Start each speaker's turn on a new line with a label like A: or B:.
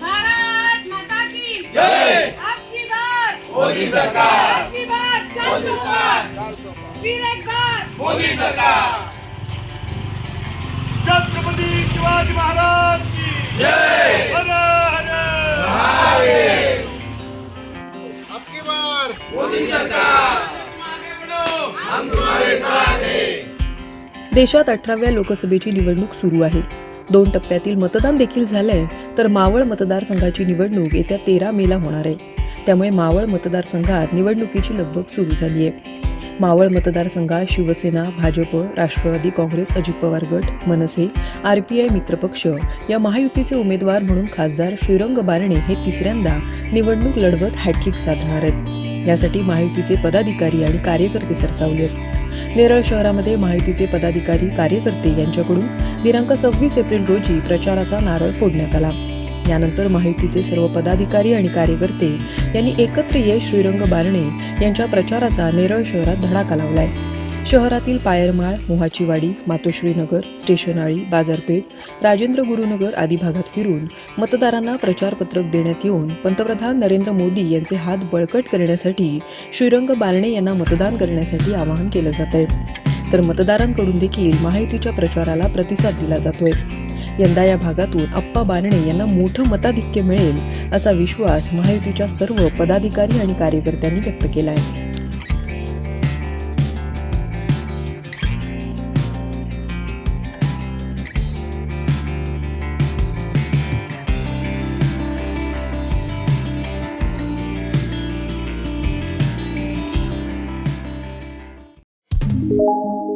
A: भारत माता की जय! आपकी बार! मोदी सरकार! आपकी बार! चार सौ पार फिर एक बार!
B: छत्रपती शिवाजी महाराज
C: आपकी बार!
D: देशात अठराव्या लोकसभेची निवडणूक सुरू आहे. दोन टप्प्यातील मतदान देखील झालंय तर मावळ मतदारसंघाची निवडणूक येत्या तेरा मेला होणार आहे. त्यामुळे मावळ मतदारसंघात निवडणुकीची लगबग सुरू झाली आहे. मावळ मतदारसंघात शिवसेना भाजप राष्ट्रवादी काँग्रेस अजित पवार गट मनसे आरपीआय मित्रपक्ष या महायुतीचे उमेदवार म्हणून खासदार श्रीरंग बारणे हे तिसऱ्यांदा निवडणूक लढवत हॅट्रिक साधणार आहेत. यासाठी माहितीचे पदाधिकारी आणि कार्यकर्ते सरसावले आहेत. नेरळ शहरामध्ये माहितीचे पदाधिकारी कार्यकर्ते यांच्याकडून दिनांक सव्वीस एप्रिल रोजी प्रचाराचा नारळ फोडण्यात आला. यानंतर माहितीचे सर्व पदाधिकारी आणि कार्यकर्ते यांनी एकत्र येत श्रीरंग बारणे यांच्या प्रचाराचा नेरळ शहरात धडाका लावलाय. शहरातील पायरमाळ मोहाचीवाडी मातोश्रीनगर स्टेशनाळी बाजारपेठ राजेंद्र गुरुनगर आदी भागात फिरून मतदारांना प्रचारपत्रक देण्यात येऊन पंतप्रधान नरेंद्र मोदी यांचे हात बळकट करण्यासाठी श्रीरंग बारणे यांना मतदान करण्यासाठी आवाहन केलं जात आहे तर मतदारांकडून देखील महायुतीच्या प्रचाराला प्रतिसाद दिला जातोय. यंदा या भागातून अप्पा बारणे यांना मोठं मताधिक्य मिळेल असा विश्वास महायुतीच्या सर्व पदाधिकारी आणि कार्यकर्त्यांनी व्यक्त केला आहे Thank you.